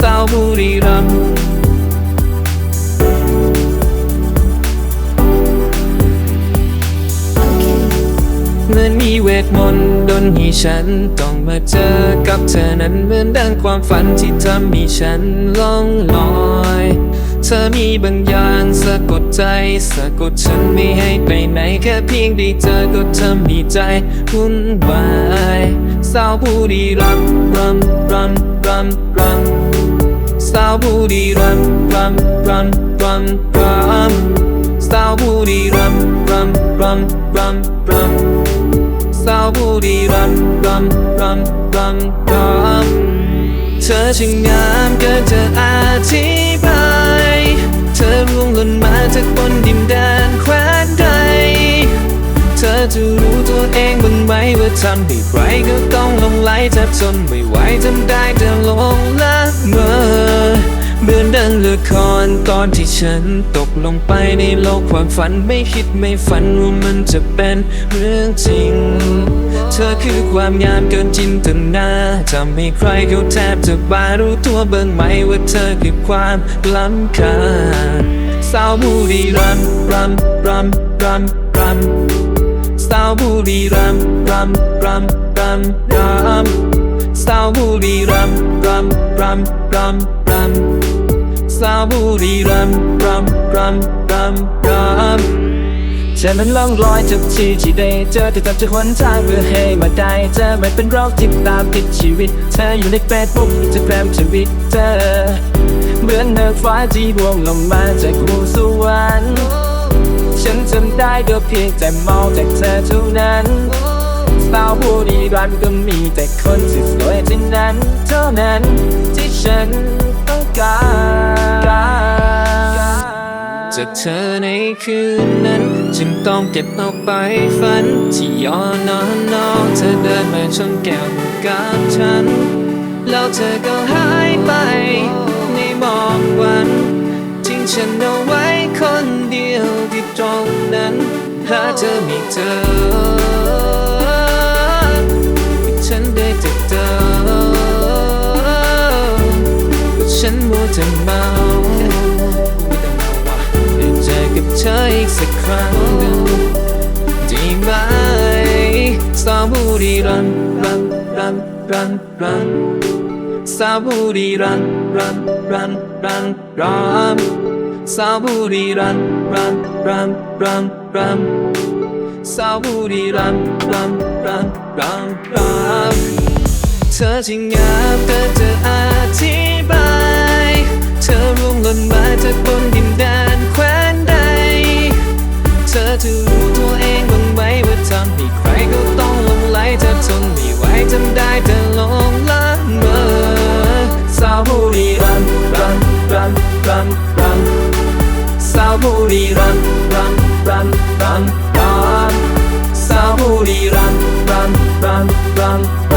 สาบุรีรัมย์มันมีเวทมนต์ดนให้ฉัน ต้องมาเจอกับเธอนั้นเหมือนดังความฝันที่ทำให้ฉันล่องลอย เธอมีบางอย่างสะกดใจ สะกดฉันไม่ให้ไปไหนแค่เพียงได้เจอก็ทำให้ใจวุ่นวาย สาวผู้ดีรำรำรำรำรำ สาวผู้ดีรำรำรำรำรำสาวผู้ดีรำรำรำรำรำสาวผู้ดีรำรำรำรำรำเธอช่างงามเกินจะอธิบายเธอร่วงหล่นมาจากบนดินแดนแคว้นใดเธอจะรู้ตัวเองบ้างไหมว่าทำให้ใครก็ต้องลงไหลแทบทนไม่ไหวทำได้แต่ลงละเมอ เหมือนดังละครตอนที่ฉันตกลงไปในโลกความฝันไม่คิดไม่ฝันว่ามันจะเป็นเรื่องจริง เธอคือความงามเกินจินตนาทำให้ใครเขาแทบจะบ้ารู้ตัวเบิ่งไหมว่าเธอคือความล้ำค่าสาวบุรีรัมรัมรัมรัมรัมสาวบุรีรัมรัมรัมรัมรัมสาวบุรีรัมรัมรัมรัมรัม สาวบุรีรัมรัมรัมรัมรัมฉันนั้นล่องลอยทุกทีที่ได้เจอที่ทำจะหนทางเพื่อให้มาได้เจอไม่เป็นโรคที่ตามติดชีวิต เธออยู่ในเฟซบุ๊กจะแกรมทวิตเตอร์เหมือนเนกฟ้าที่บวงลงมาจากหูสวรรค์ฉันจำได้ก็เพียงแต่มองจากเธอเท่านั้นสาวผู้ดีรันก็มีแต่คนสวยเท่านั้น เท่านั้นที่ฉันต้องการ จากเธอในคืนนั้น จึงต้องเก็บเอาไปฝัน ที่ยอนอนนอนเธอเดินมาชนแก้วกับฉัน แล้วเธอก็หายไปในหมอกวันทิ้งฉันเอาไว้คนเดียวที่ตรงนั้น หาเธอไม่เจอฉันได้แต่เดินฉันมัวแต่เมา กับเธออีกสักครั้งได้ไหมสาวบุรีรันรันรันรันรันสาวบุรีรันรันรันรันรันสาวบุรีรันรันรันรันรันสาวบุรีรันรันรันรันรันเธอที่งามเกินจะอ เธอจะรู้ตัวเองบ้างไหมว่าทำให้ใครก็ต้องลงไหลเธอทนไม่ไหวจำได้แต่ลงละเมอสาวบุรีรัมรัมรัมรัมรัมสาวบุรีรัมรัมรัมรัมรัมสาวบุรีรัมรัมรัมรัม